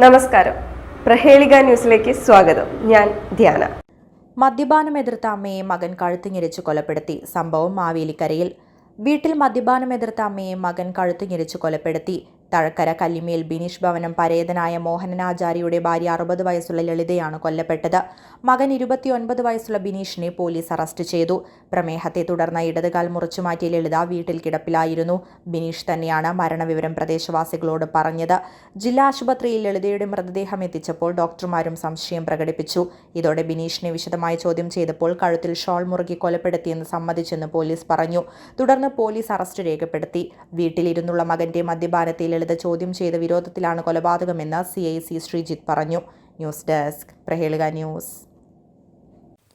നമസ്കാരം. പ്രഹേളിക ന്യൂസിലേക്ക് സ്വാഗതം. ഞാൻ ധ്യാന. മദ്യപാനം എതിർത്ത അമ്മയെ മകൻ കഴുത്തുഞ്ഞിരിച്ച് കൊലപ്പെടുത്തി. സംഭവം മാവേലിക്കരയിൽ. വീട്ടിൽ മദ്യപാനം എതിർത്ത അമ്മയെ മകൻ കഴുത്തുഞ്ഞിരിച്ച് കൊലപ്പെടുത്തി. തഴക്കര കല്ലിമേൽ ബിനീഷ് ഭവനം പരേതനായ മോഹനനാചാരിയുടെ ഭാര്യ അറുപത് വയസ്സുള്ള ലളിതയാണ് കൊല്ലപ്പെട്ടത്. മകൻ ഇരുപത്തിയൊൻപത് വയസ്സുള്ള ബിനീഷിനെ പോലീസ് അറസ്റ്റ് ചെയ്തു. പ്രമേഹത്തെ തുടർന്ന് ഇടതുകാൽ മുറിച്ചുമാറ്റിയ ലളിത വീട്ടിൽ കിടപ്പിലായിരുന്നു. ബിനീഷ് തന്നെയാണ് മരണവിവരം പ്രദേശവാസികളോട് പറഞ്ഞത്. ജില്ലാ ആശുപത്രിയിൽ ലളിതയുടെ മൃതദേഹം എത്തിച്ചപ്പോൾ ഡോക്ടർമാരും സംശയം പ്രകടിപ്പിച്ചു. ഇതോടെ ബിനീഷിനെ വിശദമായി ചോദ്യം ചെയ്തപ്പോൾ കഴുത്തിൽ ഷോൾ മുറുകി കൊലപ്പെടുത്തിയെന്ന് സമ്മതിച്ചെന്ന് പോലീസ് പറഞ്ഞു. തുടർന്ന് പോലീസ് അറസ്റ്റ് രേഖപ്പെടുത്തി. വീട്ടിലിരുന്നുള്ള മകന്റെ മദ്യപാനത്തെ ലളിത ചോദ്യം ചെയ്ത വിരോധത്തിലാണ് കൊലപാതകമെന്ന് സി ഐ സി ശ്രീജിത്ത് പറഞ്ഞു. News desk Prahelika news.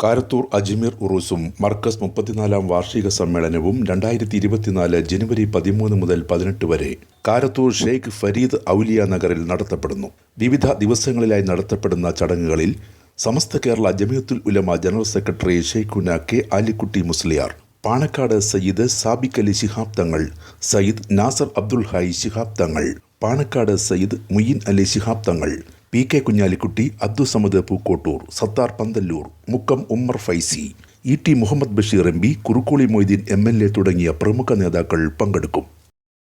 Karathur Ajmer ഉറൂസും Markaz മുപ്പത്തിനാലാം വാർഷിക സമ്മേളനവും രണ്ടായിരത്തി ഇരുപത്തിനാല് ജനുവരി പതിമൂന്ന് മുതൽ പതിനെട്ട് വരെ കാരത്തൂർ ഷെയ്ഖ് ഫരീദ് ഔലിയ നഗറിൽ നടത്തപ്പെടുന്നു. വിവിധ ദിവസങ്ങളിലായി നടത്തപ്പെടുന്ന ചടങ്ങുകളിൽ Samastha Kerala Jamiyyathul Ulama general secretary Shaikhuna K Alikutty Musliyar Panakkad Sayyid Sabiq Ali Shihab Thangal Sayyid Nasar Abdul Hai Shihab Thangal Panakkad Sayyid Muin Ali Shihab Thangal P K Kunhalikutty Abdussamad Pookkottur Sathar Panthallur Mukkam Ummer Faizy E T Muhammad Basheer M P Kurukkoli Moideen M L A തുടങ്ങിയ പ്രമുഖ നേതാക്കൾ പങ്കെടുക്കും.